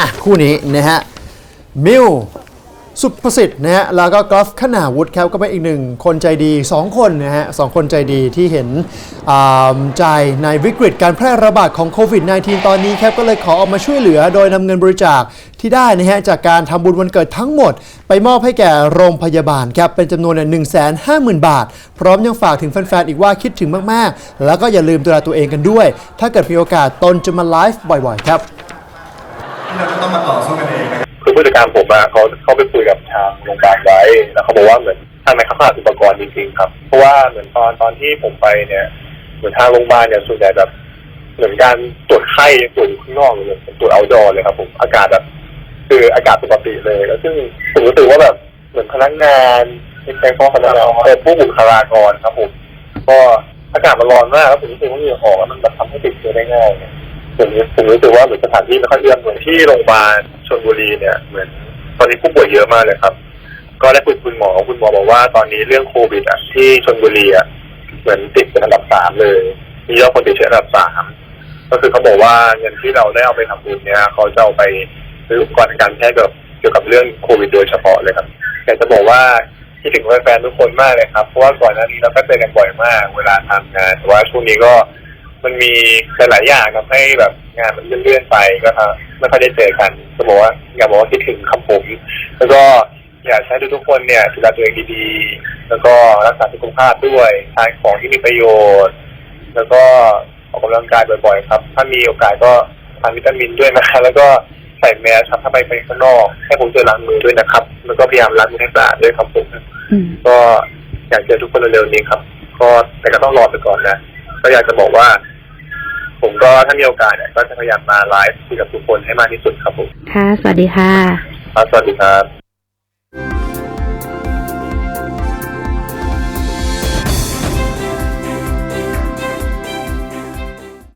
อะคู่นี้นะฮะมิวสุประสิทธิ์นะฮะแล้วก็กอล์ฟขนาวุฒิครับก็เป็นอีกหนึ่งคนใจดี 2 คนนะฮะสองคนใจดีที่เห็นใจในวิกฤตการแพร่ระบาดของโควิด -19 ตอนนี้ครับก็เลยขอออกมาช่วยเหลือโดยนำเงินบริจาคที่ได้นะฮะจากการทำบุญวันเกิดทั้งหมด ไปมอบให้แก่โรงพยาบาลครับเป็นจำนวน 1 5 0 0 0 0 บาท พร้อมยังฝากถึงแฟนๆอีกว่าคิดถึงมากๆ แล้วก็อย่าลืมดูแลตัวเองกันด้วย ถ้าเกิดมีโอกาสตนจะมาไลฟ์บ่อยๆครับ เราจะต้องมาต่อสู้กันเองนะครับคือผู้จัดการผมอะเขาเขาไปคุยกับทางโรงพยาบาลไว้แล้วเขาบอกว่าเหมือนทางในเขาขาดอุปกรณ์จริงๆครับ เพราะว่าเหมือนตอนตอนที่ผมไปเนี่ยเหมือนทางโรงพยาบาลเนี่ยส่วนใหญ่แบบเหมือนการตรวจไข้ตรวจอยู่ข้างนอกเลยเป็นตรวจเอาดอเลยครับผมอากาศแบบคืออากาศปกติเลย แล้วซึ่งผมรู้สึกว่าแบบเหมือนพนักงานไม่ใช่ข้อพนักงานเป็นผู้บุคลากรครับผมก็อากาศมันร้อนมากแล้วผมรู้สึกว่าเหงื่อออกแล้วมันแบบทำให้ติดเชื้อได้ง่ายเนี่ย ผมผมรู้สึกว่าเหมือนสถานที่ไม่ค่อยเอื้อมเหมือนที่โรงพยาบาลชลบุรีเนี่ยเหมือนตอนนี้ผู้ป่วยเยอะมากเลยครับ ก็ได้คุยคุณหมอคุณหมอบอกว่าตอนนี้เรื่องโควิดอะที่ชลบุรีอะเหมือนติดเป็นอันดับสามเลย มียอดคนติดเชื้ออันดับสามก็คือเขาบอกว่าเงินที่เราได้เอาไปทำบุญเนี่ยเขาจะเอาไปซื้ออุปกรณ์การแพทย์เกี่ยวกับเกี่ยวกับเรื่องโควิด โดยเฉพาะเลยครับอยากจะบอกว่าคิดถึงแฟนๆทุกคนมากเลยครับ เพราะว่าก่อนหน้านี้เราก็เจอกันบ่อยมาก เวลาทำงานแต่ว่าช่วงนี้ก็ มันมีหลายๆอย่างทำให้แบบงานมันเลื่อนๆไปก็ทำไม่ค่อยได้เจอกันก็บอกว่าอยากบอกว่าคิดถึงคำผม แล้วก็อยากให้ทุกๆคนเนี่ยดูแลตัวเองดีๆ แล้วก็รักษาสุขภาพด้วยทานของที่มีประโยชน์ แล้วก็ออกกำลังกายบ่อยๆ ครับ ถ้ามีโอกาสก็ทานวิตามินด้วยนะคะแล้วก็ใส่แมสครับถ้าไปไปข้างนอกให้ผมเจอล้างมือด้วยนะครับ แล้วก็พยายามล้างมือให้สะอาดด้วยครับผมอืมก็อยากเจอทุกคนเร็วๆนี้ครับ ก็แต่ก็ต้องรอไปก่อนนะก็อยากจะบอกว่า ผมก็ถ้ามีโอกาสเนี่ยก็จะพยายามมาไลฟ์คุยกับทุกคนให้มากที่สุดครับผม ค่ะ สวัสดีค่ะ ครับสวัสดีครับ